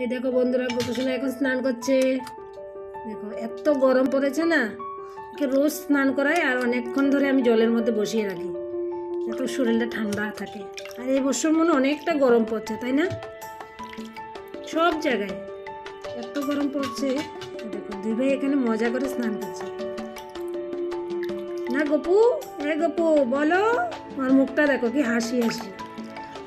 এই দেখো বন্ধুরা গোপুসোনা এখন স্নান করছে। দেখো, এত গরম পড়েছে না? ওকে রোজ স্নান করাই আর অনেকক্ষণ ধরে আমি জলের মধ্যে বসিয়ে রাখি। যাতে শরীরটা ঠান্ডা থাকে। আর এই বছর মনে অনেকটা গরম পড়ছে, তাই না? সব জায়গায় এত গরম পড়ছে। দেখো, দুই ভাই এখানে মজা করে স্নান করছে। না, গপু? হ্যাঁ গপু, বলো। আমার মুখটা দেখো, কি হাসি হাসি।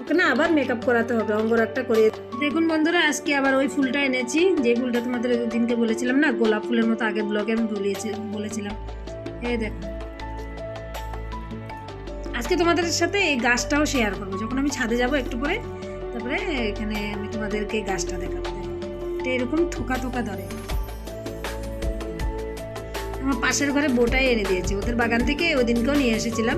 ওকে না, আবার মেকআপ করাতে হবে অঙ্গরাগটা করিয়ে দেখুন বন্ধুরা, আজকে আবার ওই ফুলটা এনেছি, যে ফুলটা তোমাদের দিনকে বলেছিলাম না, গোলাপ ফুলের মতো আগের ব্লগে আমি বলিয়েছি, বলেছিলাম। এই দেখো আজকে তোমাদের সাথে এই গাছটাও শেয়ার করব। যখন আমি ছাদে যাব একটু পরে, তারপরে এখানে আমি তোমাদেরকে গাছটা দেখাবো। এটা এরকম থোকা থোকা ধরে। আমার পাশের ঘরে বোটাই এনে দিয়েছে। ওদের বাগান থেকে ওই দিনকেও নিয়ে এসেছিলাম।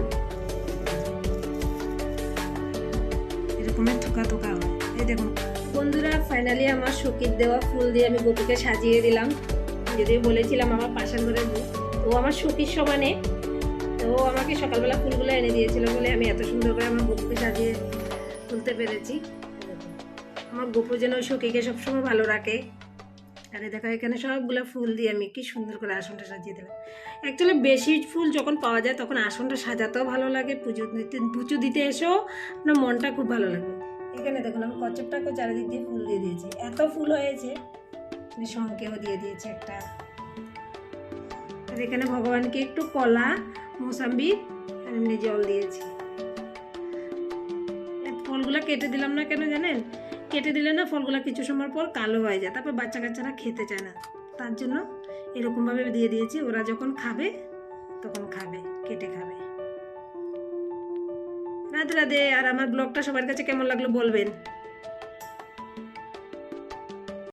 এরকমের থোকা থোকা হয়। এই দেখুন। বন্ধুরা ফাইনালি আমার শকির দেওয়া ফুল দিয়ে আমি গোপুকে সাজিয়ে দিলাম। যদি বলেছিলাম আমার পাশান ঘরের ও আমার শকির সমানে। তো আমাকে সকালবেলা ফুলগুলো এনে দিয়েছিল বলে আমি এত সুন্দর করে আমার গোপুকে সাজিয়ে তুলতে পেরেছি। আমার গোপু যেন শোকিকে সবসময় ভালো রাখে। আরে দেখো, এখানে সবগুলো ফুল দিয়ে আমি কি সুন্দর করে আসনটা সাজিয়ে দিলাম অ্যাকচুয়ালি বেশি ফুল যখন পাওয়া যায়, তখন আসনটা সাজাতেও ভালো লাগে, পুজো দিতে পুজো দিতে এসেও আপনার মনটা খুব ভালো লাগবে। এখানে দেখুন আমি কচ্ছপটাকেও চারিদিক দিয়ে ফুল দিয়ে দিয়েছি। এত ফুল হয়েছে আমি শঙ্কেও দিয়ে দিয়েছি একটা। আর এখানে ভগবানকে একটু কলা, মোসাম্বি, আর এমনি জল দিয়েছি। ফলগুলো কেটে দিলাম না কেন জানেন? কেটে দিলে না ফলগুলো কিছু সময় পর কালো হয়ে যায়, তারপর বাচ্চা কাচ্চারা খেতে চায় না। তার জন্য এরকমভাবে দিয়ে দিয়েছি, ওরা যখন খাবে, তখন খাবে, কেটে খাবে। রাধে রাধে, আর আমার ব্লগটা সবার কাছে কেমন লাগল বলবেন।